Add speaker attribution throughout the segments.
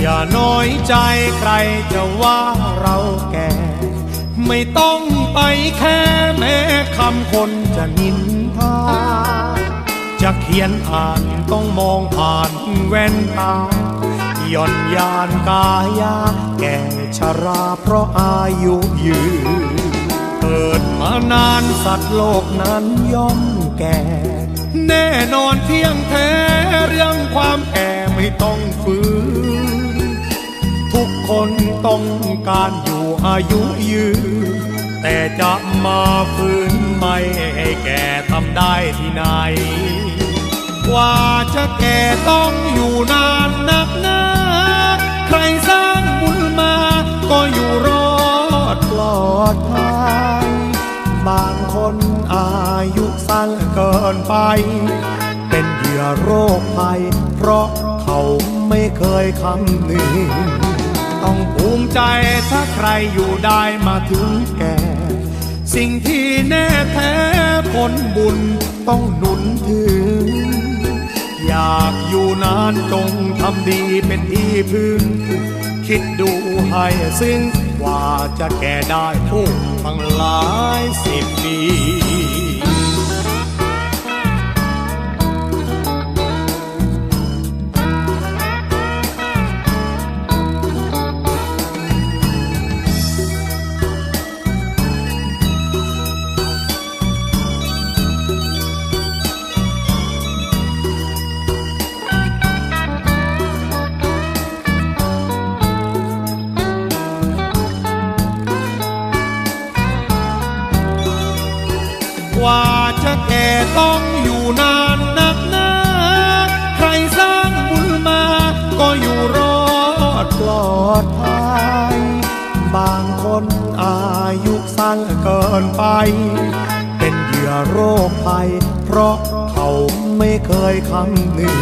Speaker 1: อย่าน้อยใจใครจะว่าเราแก่ ไม่ต้องไปแค่แม้คำคนจะนินทา จะเขียนอ่านต้องมองผ่านแว่นตาย่อนยานกายา แก่ชราเพราะอายุยืนเกิดมานานสัตว์โลกนั้นย่อมแก่ แน่นอนเที่ยงแท้เรื่องความแก่ไม่ต้อง คนต้องการอยู่อายุยืน แต่จะมาฝืนไม่ให้แก่ทำได้ที่ไหนกว่าจะแก่ต้องอยู่นานนักหนาใครสร้างบุญมาก็อยู่รอดปลอดภัยบางคนอายุสั้นเกินไป เป็นเหยื่อโรคภัยเพราะเขาไม่เคยคำนึง ต้องภูมิใจถ้าใครอยู่ได้มาถึงแก่ สิ่งที่แน่แท้ผลบุญต้องหนุนถึง อยากอยู่นานจงทำดีเป็นที่พึ่ง คิดดูให้ซึ่งว่าจะแก่ได้ทุกตั้งหลายสิ ว่าจะแก่ต้องอยู่นานนักหนาใครสร้างบุญมา ก็อยู่รอดปลอดภัย บางคนอายุสั้นเกินไป เป็นเหยื่อโรคภัย เพราะเขาไม่เคยคำนึง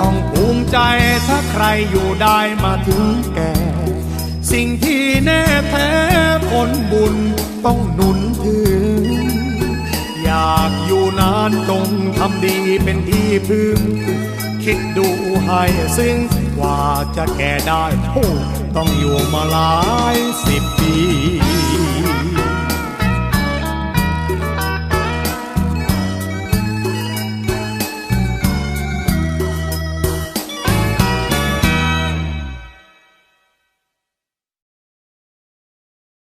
Speaker 1: ต้องภูมิใจถ้าใครอยู่ได้มาถึงแก่สิ่ง นานจงทำดีเป็นที่พึ่ง คิดดูให้ซึ่งว่าจะแก่ได้โอ้ต้องอยู่มาหลาย